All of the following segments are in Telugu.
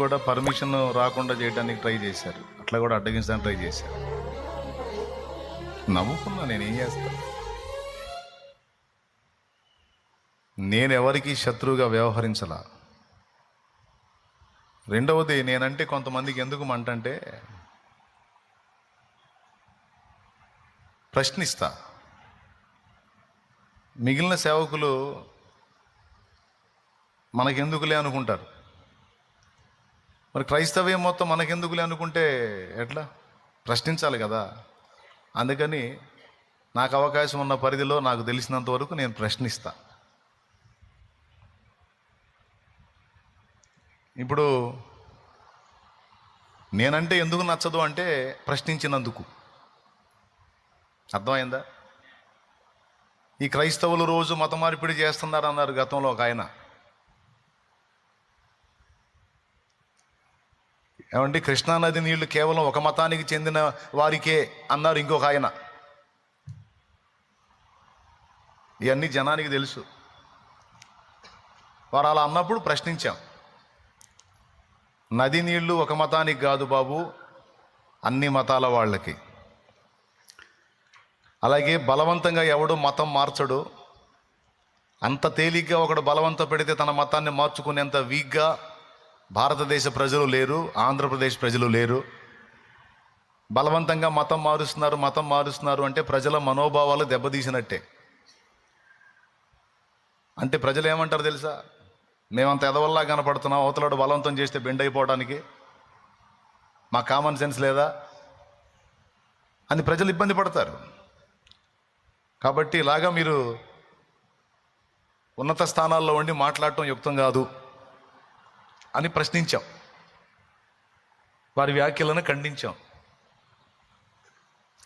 కూడా పర్మిషన్ రాకుండా చేయడానికి ట్రై చేశారు. అట్లా కూడా అడ్డగించడానికి ట్రై చేశారు. నవ్వుకున్నా నేను ఏం చేస్తాను నేను ఎవరికి శత్రువుగా వ్యవహరించలా. రెండవది నేనంటే కొంతమందికి ఎందుకు మంటంటే ప్రశ్నిస్తా. మిగిలిన సేవకులు మనకెందుకులే అనుకుంటారు. మరి క్రైస్తవ్యం మొత్తం మనకెందుకులే అనుకుంటే ఎట్లా? ప్రశ్నించాలి కదా. అందుకని నాకు అవకాశం ఉన్న పరిధిలో నాకు తెలిసినంత వరకు నేను ప్రశ్నిస్తా. ఇప్పుడు నేనంటే ఎందుకు నచ్చదు అంటే ప్రశ్నించినందుకు. అర్థమైందా? ఈ క్రైస్తవులు రోజు మత మార్పిడి చేస్తున్నారు అన్నారు గతంలో ఒక ఆయన. ఏమంటే కృష్ణానది నీళ్ళు కేవలం ఒక మతానికి చెందిన వారికే అన్నారు ఇంకొక ఆయన. ఇవన్నీ జనానికి తెలుసు. వారు అలా అన్నప్పుడు ప్రశ్నించాం. నది నీళ్ళు ఒక మతానికి కాదు బాబు అన్ని మతాల వాళ్ళకి. అలాగే బలవంతంగా ఎవడు మతం మార్చడు. అంత తేలిగ్గా ఒకడు బలవంత పెడితే తన మతాన్ని మార్చుకునేంత వీక్గా భారతదేశ ప్రజలు లేరు ఆంధ్రప్రదేశ్ ప్రజలు లేరు. బలవంతంగా మతం మారుస్తున్నారు మతం మారుస్తున్నారు అంటే ప్రజల మనోభావాలు దెబ్బతీసినట్టే. అంటే ప్రజలు ఏమంటారు తెలుసా? మేమంత ఎదవల్లా కనపడుతున్నాం అవతలాడు బలవంతం చేస్తే బెండ్ అయిపోవడానికి. మా కామన్ సెన్స్ లేదా? అని ప్రజలు ఇబ్బంది పడతారు. కాబట్టి ఇలాగా మీరు ఉన్నత స్థానాల్లో ఉండి మాట్లాడటం యుక్తం కాదు. అని ప్రశ్నించాం. వారి వ్యాఖ్యలను ఖండించాం.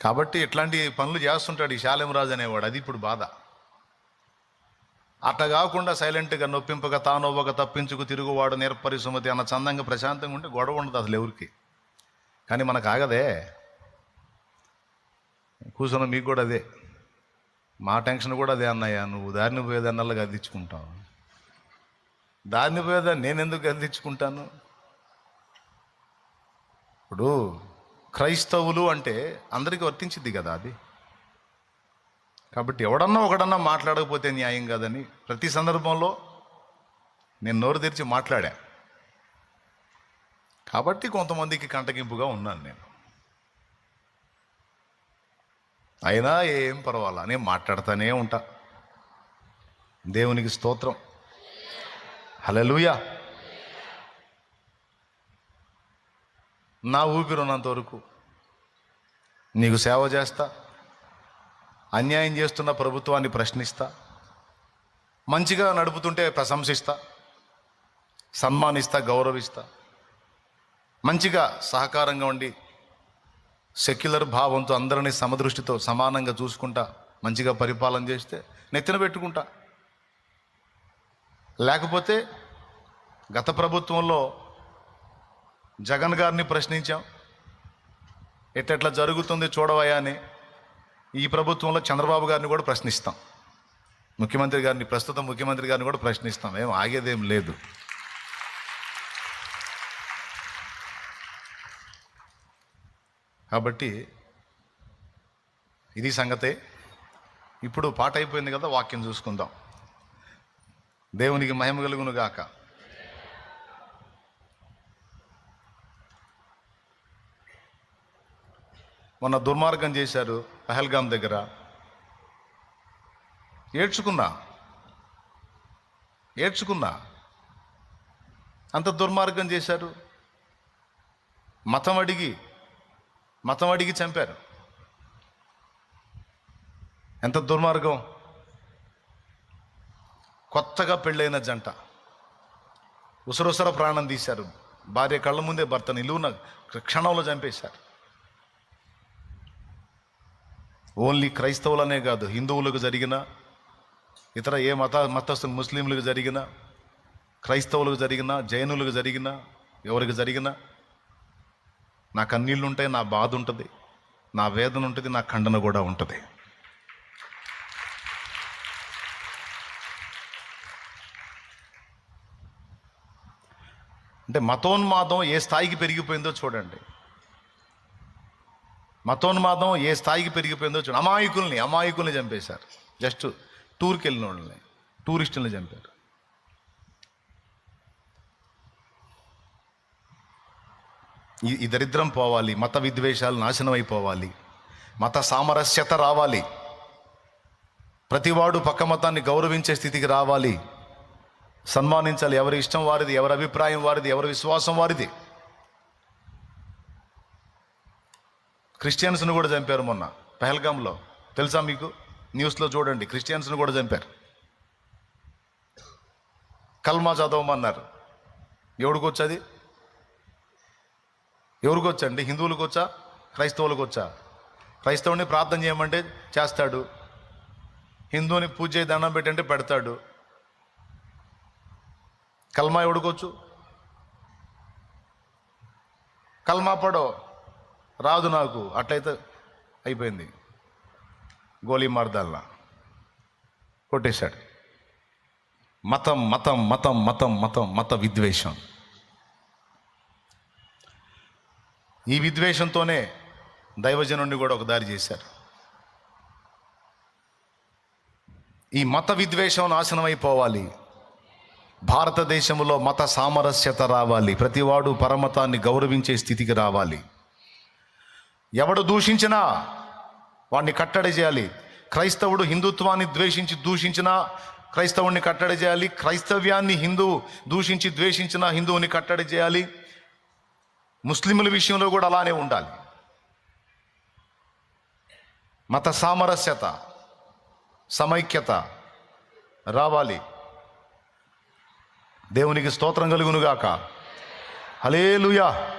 కాబట్టి ఇట్లాంటి పనులు చేస్తుంటాడు ఈ శాలెంరాజు అనేవాడు. అది ఇప్పుడు బాధ. అట్లా కాకుండా సైలెంట్గా నొప్పింపక తానొవ్వక తప్పించుకు తిరుగువాడు నేర్పరిసుమతి అన్న చందంగా ప్రశాంతంగా ఉంటే గొడవ ఉండదు అసలు ఎవరికి. కానీ మనకు ఆగదే. కూర్చున్న మీకు కూడా అదే. మా టెన్షన్ కూడా అదే అన్నయ్య. నువ్వు దారిని పోయేదన్నల్లా గద్దించుకుంటావు దాని మీద నేను ఎందుకు గద్దించుకుంటాను ఇప్పుడు క్రైస్తవులు అంటే అందరికీ వర్తించిద్ది కదా అది. కాబట్టి ఎవడన్నా ఒకడన్నా మాట్లాడకపోతే న్యాయం కాదని ప్రతి సందర్భంలో నేను నోరు తెరిచి మాట్లాడా? కాబట్టి కొంతమందికి కంటగింపుగా ఉన్నాను నేను. అయినా ఏం పర్వాలా? నేను మాట్లాడుతూనే ఉంటా. దేవునికి స్తోత్రం. హలలుయా నా ఊపిరి ఉన్నంత వరకు నీకు సేవ చేస్తా అన్యాయం చేస్తున్న ప్రభుత్వాన్ని ప్రశ్నిస్తా మంచిగా నడుపుతుంటే ప్రశంసిస్తా సన్మానిస్తా గౌరవిస్తా మంచిగా సహకారంగా ఉండి సెక్యులర్ భావంతో అందరినీ సమదృష్టితో సమానంగా చూసుకుంటా మంచిగా పరిపాలన చేస్తే నెత్తిన పెట్టుకుంటా. లేకపోతే గత ప్రభుత్వంలో జగన్ గారిని ప్రశ్నించాం. ఎట్లా జరుగుతుంది చూడవయా అని ఈ ప్రభుత్వంలో చంద్రబాబు గారిని కూడా ప్రశ్నిస్తాం. ముఖ్యమంత్రి గారిని ప్రస్తుతం ముఖ్యమంత్రి గారిని కూడా ప్రశ్నిస్తాం. ఏం ఆగేదేం లేదు. కాబట్టి ఇది సంగతే. ఇప్పుడు పాట అయిపోయింది కదా వాక్యం చూసుకుందాం. దేవునికి మహిమ కలుగును గాక మొన్న దుర్మార్గం చేశారు పహల్గాం దగ్గర. ఏడ్చుకున్నా. ఏడ్చుకున్నా. అంత దుర్మార్గం చేశారు. మతం అడిగి మతం అడిగి చంపారు. ఎంత దుర్మార్గం. కొత్తగా పెళ్ళైన జంట. ఉసరుసర ప్రాణం తీశారు. భార్య కళ్ళ ముందే భర్త నిలువున క్షణంలో చంపేశారు. ఓన్లీ క్రైస్తవులనే కాదు హిందువులకు జరిగిన ఇతర ఏ మత మతస్థు ముస్లింలకు జరిగిన క్రైస్తవులకు జరిగిన జైనులకు జరిగిన ఎవరికి జరిగిన నా కన్నీళ్ళు ఉంటాయి నా బాధ ఉంటుంది నా వేదన ఉంటుంది నా ఖండన కూడా ఉంటుంది. అంటే మతోన్మాదం ఏ స్థాయికి పెరిగిపోయిందో చూడండి. మతోన్మాదం ఏ స్థాయికి పెరిగిపోయిందో చూడండి. అమాయకుల్ని అమాయకుల్ని చంపేశారు. జస్ట్ టూర్కి వెళ్ళిన వాళ్ళని టూరిస్టుల్ని చంపారు. ఈ దరిద్రం పోవాలి మత విద్వేషాలు నాశనం అయిపోవాలి మత సామరస్యత రావాలి. ప్రతివాడు పక్క మతాన్ని గౌరవించే స్థితికి రావాలి. సన్మానించాలి. ఎవరి ఇష్టం వారిది ఎవరి అభిప్రాయం వారిది ఎవరి విశ్వాసం వారిది. క్రిస్టియన్స్ను కూడా చంపారు మొన్న పహల్గాంలో. తెలుసా మీకు? న్యూస్లో చూడండి క్రిస్టియన్స్ను కూడా చంపారు. కల్మా చదవమన్నారు ఎవడికి వచ్చది ఎవరికి వచ్చండి హిందువులకు వచ్చా క్రైస్తవులకు వచ్చా క్రైస్తవుని ప్రార్థన చేయమంటే చేస్తాడు. హిందువుని పూజ దండం పెట్టంటే పెడతాడు. కల్మా ఎవడుకోవచ్చు? కల్మా పడో. రాదు నాకు. అట్లయితే అయిపోయింది. గోలీ మార్దాల్లా. కొట్టేశాడు. మతం మతం మతం మతం మతం మత విద్వేషం. ఈ విద్వేషంతోనే దైవజనుడిని కూడా ఒక దారి చేశారు. ఈ మత విద్వేషం నాశనం అయిపోవాలి భారతదేశంలో మత సామరస్యత రావాలి. ప్రతివాడు పరమతాన్ని గౌరవించే స్థితికి రావాలి. ఎవడు దూషించినా వాడిని కట్టడి చేయాలి. క్రైస్తవుడు హిందుత్వాన్ని ద్వేషించి దూషించినా క్రైస్తవుడిని కట్టడి చేయాలి. క్రైస్తవ్యాన్ని హిందూ దూషించి ద్వేషించిన హిందువుని కట్టడి చేయాలి. ముస్లింల విషయంలో కూడా అలానే ఉండాలి. మత సామరస్యత సమైక్యత రావాలి. దేవునికి స్తోత్రం కలుగునుగాక. హలేలుయా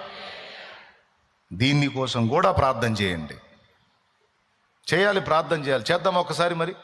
దీన్ని కోసం కూడా ప్రార్థన చేయండి. చేయాలి ప్రార్థన చేయాలి. చేద్దాం ఒకసారి మరి?